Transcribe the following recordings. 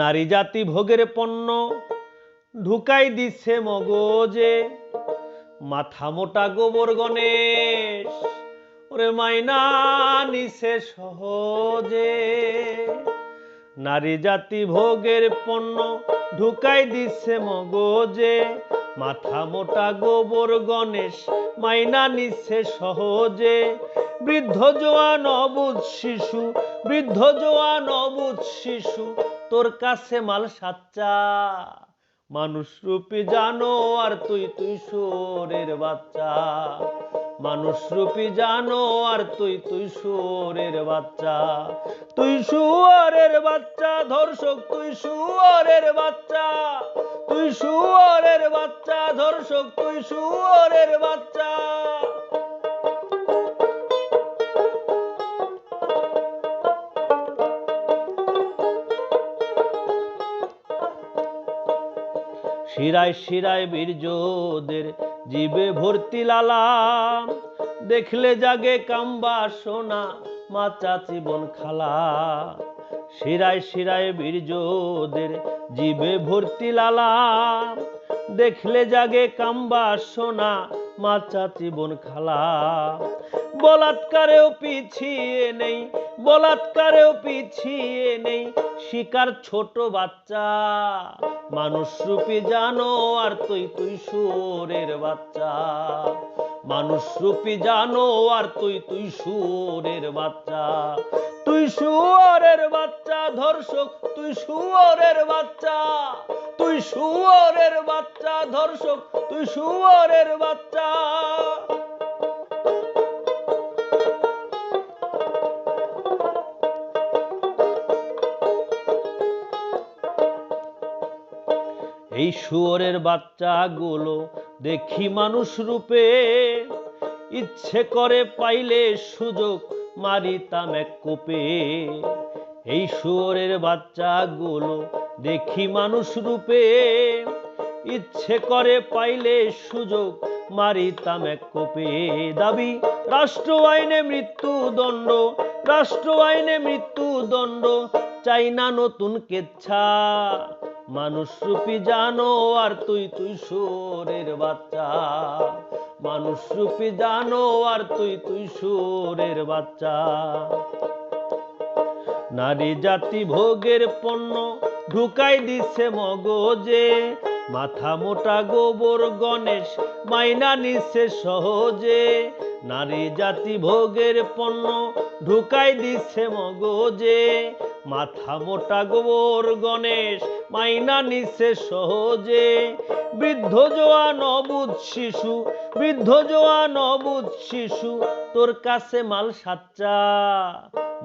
নারী জাতি ভোগের পণ্য ঢুকাই দিচ্ছে মগজে। মাথা মোটা গোবর গণেশ, ওরে মাইনা নিছে সহজে। নারী জাতি ভোগের পণ্য ঢুকাই দিচ্ছে মগজে। মাথা মোটা গোবর গণেশ, মাইনা নিচ্ছে সহজে। বৃদ্ধ জোয়ান অবুধ শিশু, বৃদ্ধ জোয়ান অবুধ শিশু, তোর কাছে মাল সাচ্চা। মানুষ রূপী জানো আর তুই তুই সোরের বাচ্চা। মানুষ রূপী জানো আর তুই তুই শুয়োরের বাচ্চা। তুই শুয়োরের বাচ্চা, ধর্ষক, তুই শুয়োরের বাচ্চা। তুই শুয়োরের বাচ্চা, ধর্ষক, তুই শুয়োরের বাচ্চা। শিরায় শিরায় বীর্যদের জীবে ভর্তি লালাম দেখলে জাগে কাম্বা সোনা মা চাচি খালা। শিরায় শিরায় বীর্যদের জীবে ভর্তি লালাম দেখলে জাগে কাম্বা সোনা মা চাচি বোন খালা। বলাৎকারেও পিছিয়ে নেই, বলাৎকারেও পিছিয়ে নেই। শিকার ছোট বাচ্চা, মানুষ রূপী জানো আর তুই তুই সুরের বাচ্চা। মানুষ রূপী জানো আর তুই তুই সুরের বাচ্চা। তুই শুয়োরের বাচ্চা, ধর্ষক, তুই শুয়োরের বাচ্চা। তুই শুয়োরের বাচ্চা, ধর্ষক, তুই শুয়োরের বাচ্চা। এই শুয়োরের বাচ্চাগুলো দেখি মানুষ রূপে। ইচ্ছে করে পাইলে সুযোগ মারিতাম এক কোপে। এই শুয়োরের বাচ্চাগুলো দেখি মানুষ রূপে। ইচ্ছে করে পাইলে সুযোগ মারিতাম এক কোপে। দাবি রাষ্ট্র আইনে মৃত্যুদণ্ড রাষ্ট্র আইনে মৃত্যুদণ্ড, চাই না নতুন কেচ্ছা। মানুষ রূপী জানো আর তুই তুই সুরের বাচ্চা। মানুষ রূপী জানো আর তুই তুই সুরের বাচ্চা। নারী জাতি ভোগের পণ্য ঢুকাই দিছে মগজে। মাথা মোটা গোবর গণেশ মাইনা নিছে সহজে। নারী জাতি ভোগের পণ্য ঢুকাই দিছে মগজে। মাথা মোটা গোবর গণেশ, মাইনা নিছে সহজে। বৃদ্ধ জোয়ান অবুধ শিশু, বৃদ্ধ জোয়ান অবুধ শিশু, তোর কাছে মাল সাচ্চা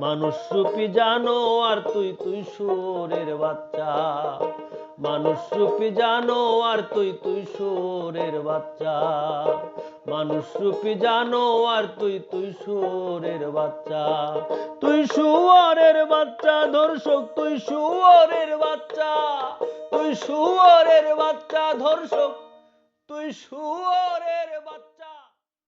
মানুষ রূপী জানো আর তুই তুই সুরের বাচ্চা। মানুষ রূপী জানো আর তুই তুই সুরের বাচ্চা। মানুষ রূপী জানো আর তুই তুই সুরের বাচ্চা। তুই শুয়ারের বাচ্চা, ধর্ষক, তুই শুয়ারের বাচ্চা। তুই শুয়ারের বাচ্চা, ধর্ষক, তুই শুয়ারের বাচ্চা।